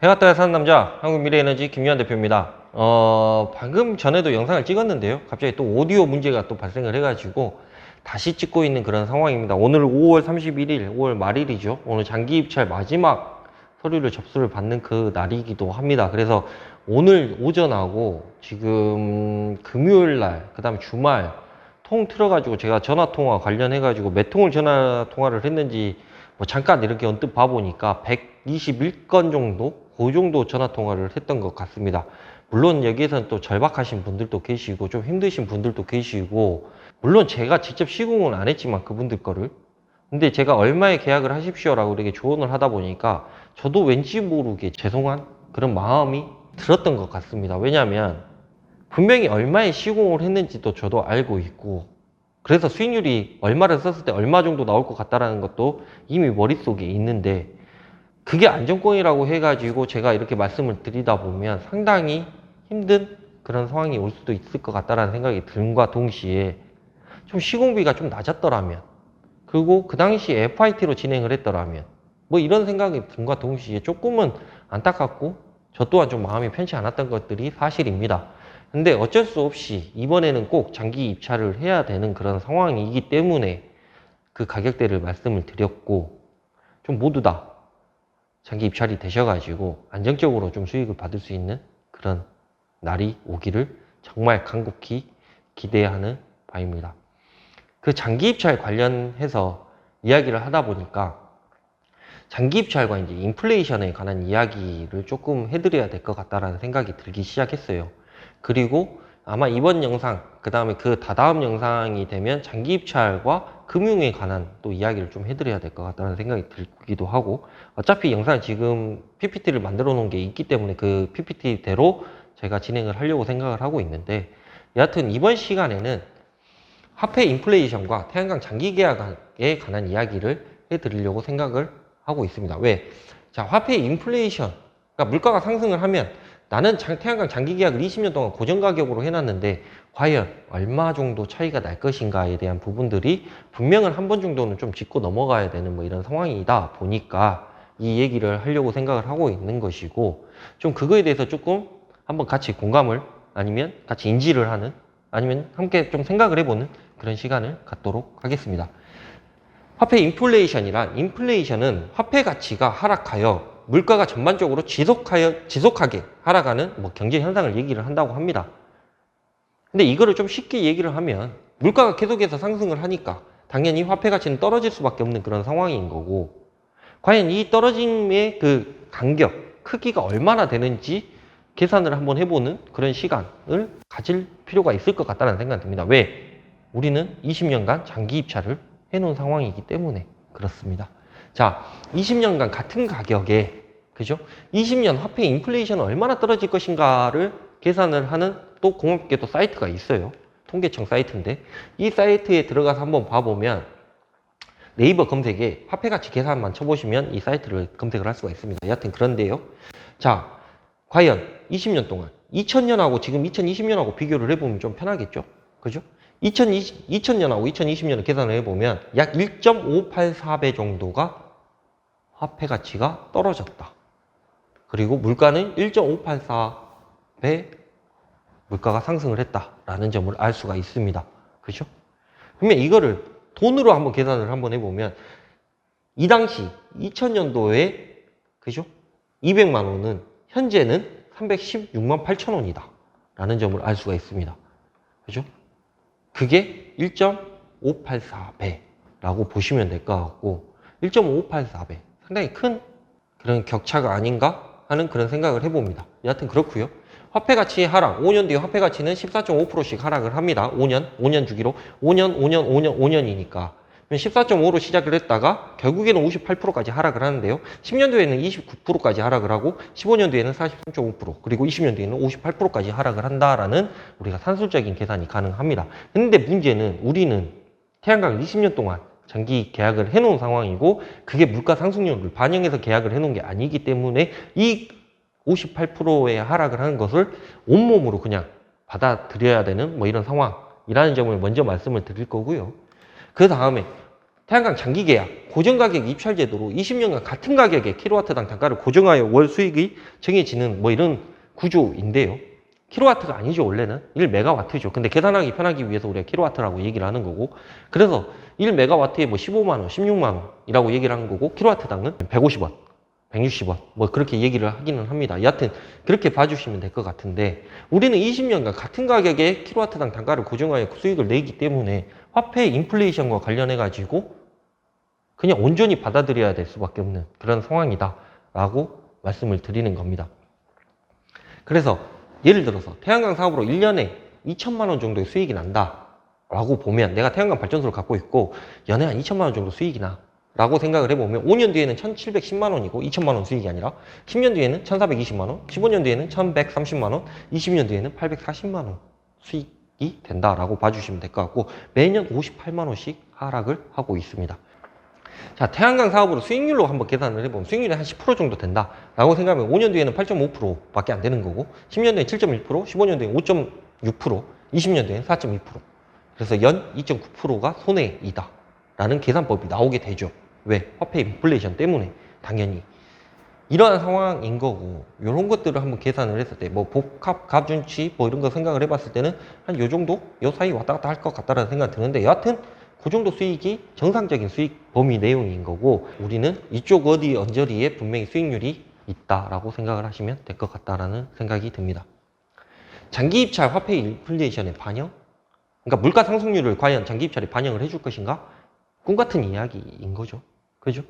해가 떠야 사는 남자 한국미래에너지 김유한 대표입니다. 어, 방금 전에도 영상을 찍었는데요. 갑자기 또 오디오 문제가 또 발생을 해가지고 다시 찍고 있는 그런 상황입니다. 오늘 5월 31일, 5월 말일이죠. 오늘 장기 입찰 마지막 서류를 접수를 받는 그 날이기도 합니다. 그래서 오늘 오전하고 지금 금요일 날, 그 다음에 주말 통 틀어가지고 제가 전화 통화 관련해가지고 몇 통을 전화 통화를 했는지 뭐 잠깐 이렇게 언뜻 봐보니까 121건 정도? 그 정도 전화 통화를 했던 것 같습니다. 물론 여기에서는 또 절박하신 분들도 계시고 좀 힘드신 분들도 계시고 물론 제가 직접 시공은 안 했지만 그분들 거를 근데 제가 얼마에 계약을 하십시오라고 이렇게 조언을 하다 보니까 저도 왠지 모르게 죄송한 그런 마음이 들었던 것 같습니다. 왜냐하면 분명히 얼마에 시공을 했는지도 저도 알고 있고 그래서 수익률이 얼마를 썼을 때 얼마 정도 나올 것 같다라는 것도 이미 머릿속에 있는데 그게 안정권이라고 해가지고 제가 이렇게 말씀을 드리다 보면 상당히 힘든 그런 상황이 올 수도 있을 것 같다라는 생각이 든과 동시에 좀 시공비가 좀 낮았더라면 그리고 그 당시에 FIT로 진행을 했더라면 뭐 이런 생각이 든과 동시에 조금은 안타깝고 저 또한 좀 마음이 편치 않았던 것들이 사실입니다. 근데 어쩔 수 없이 이번에는 꼭 장기 입찰을 해야 되는 그런 상황이기 때문에 그 가격대를 말씀을 드렸고 좀 모두 다 장기 입찰이 되셔가지고 안정적으로 좀 수익을 받을 수 있는 그런 날이 오기를 정말 간곡히 기대하는 바입니다. 그 장기 입찰 관련해서 이야기를 하다 보니까 장기 입찰과 이제 인플레이션에 관한 이야기를 조금 해드려야 될 것 같다라는 생각이 들기 시작했어요. 그리고 아마 이번 영상, 그 다음에 그 다다음 영상이 되면 장기 입찰과 금융에 관한 또 이야기를 좀 해드려야 될 것 같다는 생각이 들기도 하고 어차피 영상 지금 PPT를 만들어 놓은 게 있기 때문에 그 PPT대로 제가 진행을 하려고 생각을 하고 있는데 여하튼 이번 시간에는 화폐 인플레이션과 태양광 장기 계약에 관한 이야기를 해드리려고 생각을 하고 있습니다. 왜? 자, 화폐 인플레이션, 그러니까 물가가 상승을 하면 나는 장- 태양광 장기 계약을 20년 동안 고정 가격으로 해놨는데 과연 얼마 정도 차이가 날 것인가에 대한 부분들이 분명은 한 번 정도는 좀 짚고 넘어가야 되는 뭐 이런 상황이다 보니까 이 얘기를 하려고 생각을 하고 있는 것이고 좀 그거에 대해서 조금 한번 같이 공감을 아니면 같이 인지를 하는 아니면 함께 좀 생각을 해보는 그런 시간을 갖도록 하겠습니다. 화폐 인플레이션이란 인플레이션은 화폐 가치가 하락하여 물가가 전반적으로 지속하여 지속하게 하락하는 뭐 경제 현상을 얘기를 한다고 합니다. 근데 이거를 좀 쉽게 얘기를 하면 물가가 계속해서 상승을 하니까 당연히 화폐 가치는 떨어질 수밖에 없는 그런 상황인 거고 과연 이 떨어짐의 그 간격 크기가 얼마나 되는지 계산을 한번 해보는 그런 시간을 가질 필요가 있을 것 같다는 생각이 듭니다. 왜? 우리는 20년간 장기 입찰을 해놓은 상황이기 때문에 그렇습니다. 자, 20년간 같은 가격에 그죠? 20년 화폐 인플레이션은 얼마나 떨어질 것인가를 계산을 하는 또 공업계 또 사이트가 있어요. 통계청 사이트인데 이 사이트에 들어가서 한번 봐보면 네이버 검색에 화폐 가치 계산만 쳐보시면 이 사이트를 검색을 할 수가 있습니다. 여하튼 그런데요. 자, 과연 20년 동안 2000년하고 지금 2020년하고 비교를 해보면 좀 편하겠죠? 그죠? 2020, 2000년하고 2020년을 계산을 해보면 약 1.584배 정도가 화폐 가치가 떨어졌다. 그리고 물가는 1.584배 물가가 상승을 했다라는 점을 알 수가 있습니다. 그죠? 그러면 이거를 돈으로 한번 계산을 한번 해보면 이 당시 2000년도에 그죠? 200만 원은 현재는 316만 8천 원이다. 라는 점을 알 수가 있습니다. 그죠? 그게 1.584배라고 보시면 될 것 같고 1.584배 상당히 큰 그런 격차가 아닌가 하는 그런 생각을 해봅니다. 여하튼 그렇고요. 화폐 가치 하락, 5년 뒤에 화폐 가치는 14.5%씩 하락을 합니다. 5년, 5년 주기로 5년, 5년, 5년, 5년이니까 14.5로 시작을 했다가 결국에는 58%까지 하락을 하는데요. 10년 뒤에는 29%까지 하락을 하고 15년 뒤에는 43.5% 그리고 20년 뒤에는 58%까지 하락을 한다라는 우리가 산술적인 계산이 가능합니다. 근데 문제는 우리는 태양광 20년 동안 장기 계약을 해놓은 상황이고 그게 물가 상승률을 반영해서 계약을 해놓은 게 아니기 때문에 이 58%의 하락을 하는 것을 온몸으로 그냥 받아들여야 되는 뭐 이런 상황이라는 점을 먼저 말씀을 드릴 거고요. 그 다음에 태양광 장기 계약, 고정 가격 입찰 제도로 20년간 같은 가격에 킬로와트당 단가를 고정하여 월 수익이 정해지는 뭐 이런 구조인데요. 킬로와트가 아니죠, 원래는. 1메가와트죠. 근데 계산하기 편하기 위해서 우리가 킬로와트라고 얘기를 하는 거고. 그래서 1메가와트에 뭐 15만원, 16만원 이라고 얘기를 하는 거고, 킬로와트당은 150원, 160원. 뭐 그렇게 얘기를 하기는 합니다. 여하튼 그렇게 봐주시면 될 것 같은데, 우리는 20년간 같은 가격에 킬로와트당 단가를 고정하여 수익을 내기 때문에 화폐 인플레이션과 관련해 가지고 그냥 온전히 받아들여야 될 수밖에 없는 그런 상황이다 라고 말씀을 드리는 겁니다. 그래서 예를 들어서 태양광 사업으로 1년에 2천만 원 정도의 수익이 난다 라고 보면 내가 태양광 발전소를 갖고 있고 연에 한 2천만 원 정도 수익이 나. 라고 생각을 해보면 5년 뒤에는 1,710만 원이고 2천만 원 수익이 아니라 10년 뒤에는 1,420만 원, 15년 뒤에는 1,130만 원, 20년 뒤에는 840만 원 수익이 된다라고 봐주시면 될 것 같고 매년 58만 원씩 하락을 하고 있습니다. 자, 태양광 사업으로 수익률로 한번 계산을 해보면 수익률이 한 10% 정도 된다라고 생각하면 5년 뒤에는 8.5%밖에 안 되는 거고 10년 뒤에 7.1%, 15년 뒤에 5.6%, 20년 뒤에는 4.2%. 그래서 연 2.9%가 손해이다. 라는 계산법이 나오게 되죠. 왜? 화폐 인플레이션 때문에 당연히. 이러한 상황인 거고 이런 것들을 한번 계산을 했을 때 뭐 복합 가중치 뭐 이런 거 생각을 해봤을 때는 한 요 정도 요 사이 왔다 갔다 할 것 같다라는 생각 드는데 여하튼 그 정도 수익이 정상적인 수익 범위 내용인 거고 우리는 이쪽 어디 언저리에 분명히 수익률이 있다라고 생각을 하시면 될 것 같다라는 생각이 듭니다. 장기 입찰 화폐 인플레이션의 반영? 그러니까 물가 상승률을 과연 장기 입찰이 반영을 해줄 것인가? 꿈 같은 이야기인 거죠. 그죠?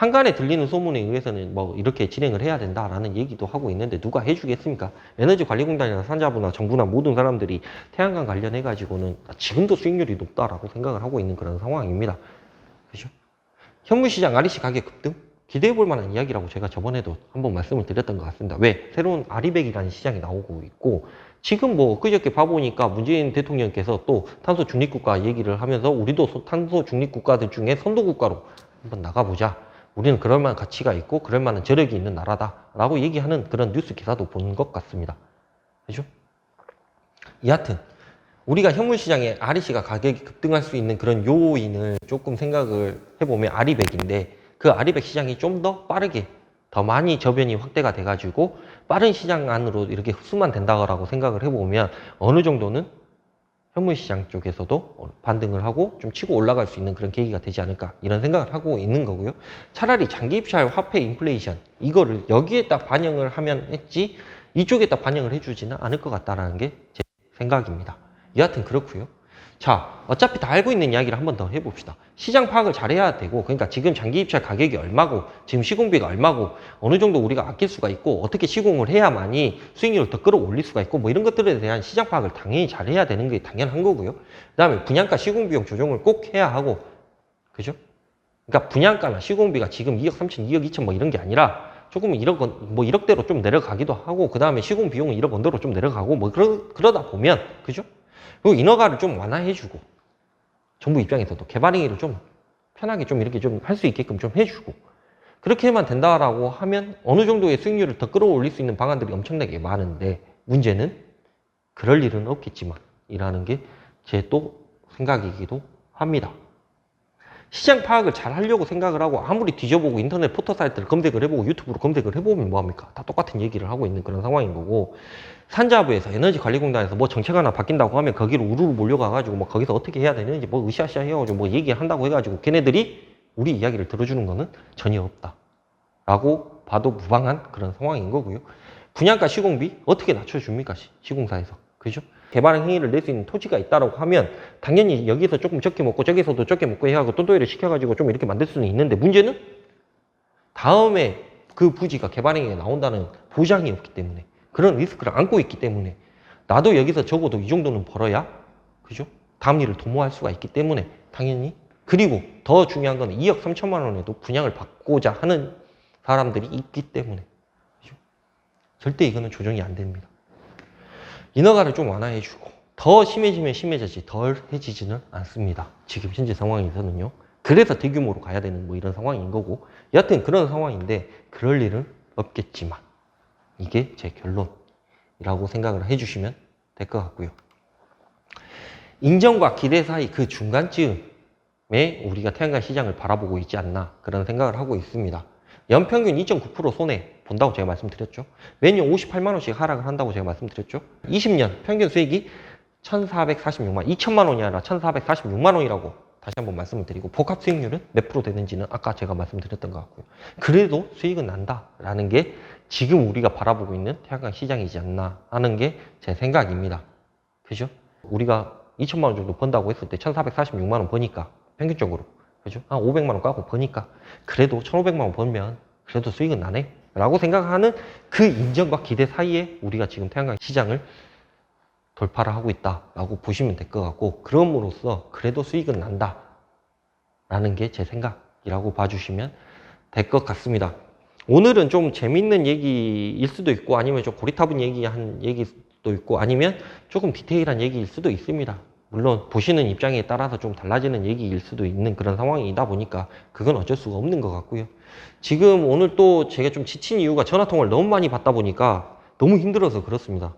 한간에 들리는 소문에 의해서는 뭐 이렇게 진행을 해야 된다라는 얘기도 하고 있는데 누가 해주겠습니까? 에너지관리공단이나 산자부나 정부나 모든 사람들이 태양광 관련해 가지고는 지금도 수익률이 높다라고 생각을 하고 있는 그런 상황입니다. 그죠? 현물시장 REC 가격 급등 기대해 볼 만한 이야기라고 제가 저번에도 한번 말씀을 드렸던 것 같습니다. 왜? 새로운 아리백이라는 시장이 나오고 있고 지금 뭐 그저께 봐보니까 문재인 대통령께서 또 탄소 중립국가 얘기를 하면서 우리도 소- 탄소 중립국가들 중에 선도국가로 한번 나가보자. 우리는 그럴 만한 가치가 있고 그럴 만한 저력이 있는 나라다라고 얘기하는 그런 뉴스 기사도 본 것 같습니다. 그죠? 여하튼 우리가 현물시장에 아리씨가 가격이 급등할 수 있는 그런 요인을 조금 생각을 해보면 아리백인데 그 아리백 시장이 좀 더 빠르게 더 많이 저변이 확대가 돼가지고 빠른 시장 안으로 이렇게 흡수만 된다고 생각을 해보면 어느 정도는 현물시장 쪽에서도 반등을 하고 좀 치고 올라갈 수 있는 그런 계기가 되지 않을까 이런 생각을 하고 있는 거고요. 차라리 장기 입찰 화폐 인플레이션 이거를 여기에다 반영을 하면 했지 이쪽에다 반영을 해주지는 않을 것 같다라는 게 제 생각입니다. 여하튼 그렇고요. 자, 어차피 다 알고 있는 이야기를 한 번 더 해봅시다. 시장 파악을 잘해야 되고, 그러니까 지금 장기 입찰 가격이 얼마고, 지금 시공비가 얼마고, 어느 정도 우리가 아낄 수가 있고, 어떻게 시공을 해야만이 수익률을 더 끌어올릴 수가 있고, 뭐 이런 것들에 대한 시장 파악을 당연히 잘해야 되는 게 당연한 거고요. 그 다음에 분양가 시공비용 조정을 꼭 해야 하고, 그죠? 그러니까 분양가나 시공비가 지금 2억 3천, 2억 2천 뭐 이런 게 아니라, 조금 1억 원, 뭐 1억대로 좀 내려가기도 하고, 그 다음에 시공 비용은 1억 원대로 좀 내려가고, 뭐 그러, 그러다 보면, 그죠? 그리고 인허가를 좀 완화해주고, 정부 입장에서도 개발행위를 좀 편하게 좀 이렇게 좀 할 수 있게끔 좀 해주고, 그렇게만 된다라고 하면 어느 정도의 수익률을 더 끌어올릴 수 있는 방안들이 엄청나게 많은데, 문제는 그럴 일은 없겠지만, 이라는 게 제 또 생각이기도 합니다. 시장 파악을 잘 하려고 생각을 하고 아무리 뒤져보고 인터넷 포털 사이트를 검색을 해보고 유튜브로 검색을 해보면 뭐합니까? 다 똑같은 얘기를 하고 있는 그런 상황인 거고 산자부에서 에너지관리공단에서 뭐 정책 하나 바뀐다고 하면 거기로 우르르 몰려가가지고 뭐 거기서 어떻게 해야 되는지 뭐 으쌰으쌰 해가지고 뭐 얘기한다고 해가지고 걔네들이 우리 이야기를 들어주는 거는 전혀 없다. 라고 봐도 무방한 그런 상황인 거고요. 분양가 시공비 어떻게 낮춰줍니까? 시- 시공사에서. 그죠? 개발 행위를 낼 수 있는 토지가 있다라고 하면 당연히 여기서 조금 적게 먹고 저기서도 적게 먹고 해가지고 또또이를 시켜가지고 좀 이렇게 만들 수는 있는데 문제는 다음에 그 부지가 개발 행위가 나온다는 보장이 없기 때문에 그런 리스크를 안고 있기 때문에 나도 여기서 적어도 이 정도는 벌어야 그죠? 다음 일을 도모할 수가 있기 때문에 당연히 그리고 더 중요한 건 2억 3천만 원에도 분양을 받고자 하는 사람들이 있기 때문에 그죠? 절대 이거는 조정이 안 됩니다. 인허가를 좀 완화해주고 더 심해지면 심해졌지 덜 해지지는 않습니다. 지금 현재 상황에서는요. 그래서 대규모로 가야 되는 뭐 이런 상황인 거고 여하튼 그런 상황인데 그럴 일은 없겠지만 이게 제 결론이라고 생각을 해주시면 될 것 같고요. 인정과 기대 사이 그 중간쯤 우리가 태양광 시장을 바라보고 있지 않나 그런 생각을 하고 있습니다. 연평균 2.9% 손해 본다고 제가 말씀드렸죠. 매년 58만 원씩 하락을 한다고 제가 말씀드렸죠. 20년 평균 수익이 1,446만, 2천만 원이 아니라 1,446만 원이라고 다시 한번 말씀을 드리고 복합 수익률은 몇 프로 되는지는 아까 제가 말씀드렸던 것 같고요. 그래도 수익은 난다라는 게 지금 우리가 바라보고 있는 태양광 시장이지 않나 하는 게 제 생각입니다. 그죠? 우리가 2천만 원 정도 번다고 했을 때 1,446만 원 버니까 평균적으로 그죠? 한 500만 원 까고 버니까 그래도 1,500만 원 벌면 그래도 수익은 나네 라고 생각하는 그 인정과 기대 사이에 우리가 지금 태양광 시장을 돌파를 하고 있다라고 보시면 될 것 같고 그럼으로써 그래도 수익은 난다 라는 게 제 생각이라고 봐주시면 될 것 같습니다. 오늘은 좀 재밌는 얘기일 수도 있고 아니면 좀 고리타분 얘기한 얘기일 수도 있고 아니면 조금 디테일한 얘기일 수도 있습니다. 물론 보시는 입장에 따라서 좀 달라지는 얘기일 수도 있는 그런 상황이다 보니까 그건 어쩔 수가 없는 것 같고요. 지금 오늘 또 제가 좀 지친 이유가 전화 통화를 너무 많이 받다 보니까 너무 힘들어서 그렇습니다.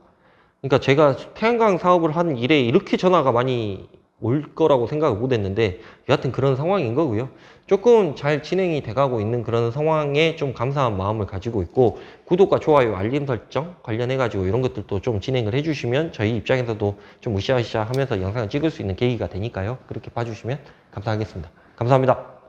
그러니까 제가 태양광 사업을 하는 일에 이렇게 전화가 많이 올 거라고 생각을 못 했는데 여하튼 그런 상황인 거고요. 조금 잘 진행이 돼가고 있는 그런 상황에 좀 감사한 마음을 가지고 있고 구독과 좋아요, 알림 설정 관련해가지고 이런 것들도 좀 진행을 해주시면 저희 입장에서도 좀 으쌰으쌰 하면서 영상을 찍을 수 있는 계기가 되니까요. 그렇게 봐주시면 감사하겠습니다. 감사합니다.